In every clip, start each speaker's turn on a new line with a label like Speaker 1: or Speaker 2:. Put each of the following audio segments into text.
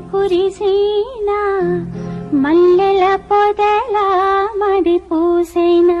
Speaker 1: కురిసేనా? మల్లెల పొదలా మడి పూసేనా?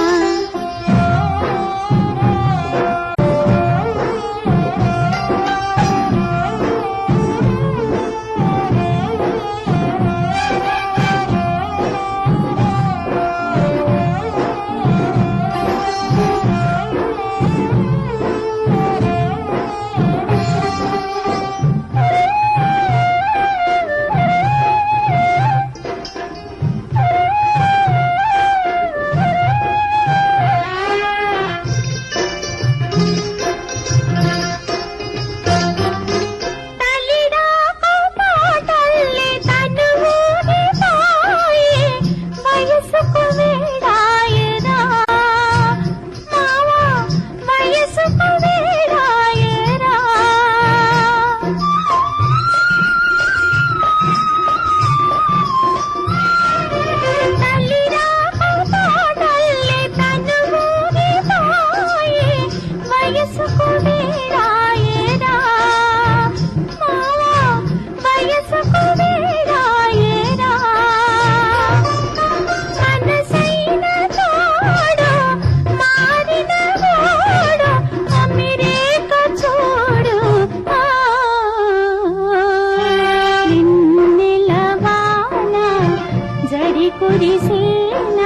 Speaker 1: మురిసిన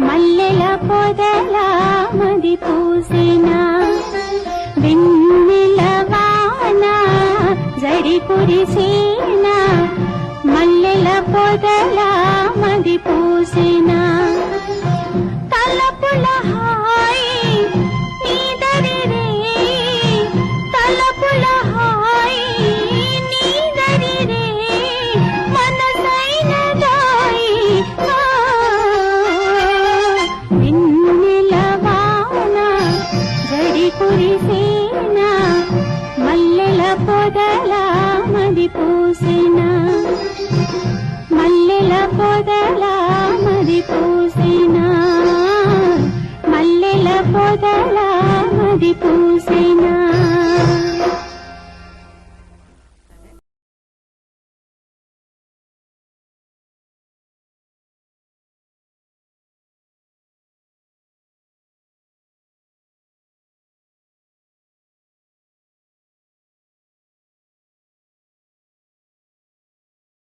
Speaker 1: మల్లెల పొదల మది పూసిన వెన్నెల వాన జరి కురిసిన మల్లెల పొదల మది పూసిన పొదల మరి పూసిన మల్లెల పొదల మది పూసి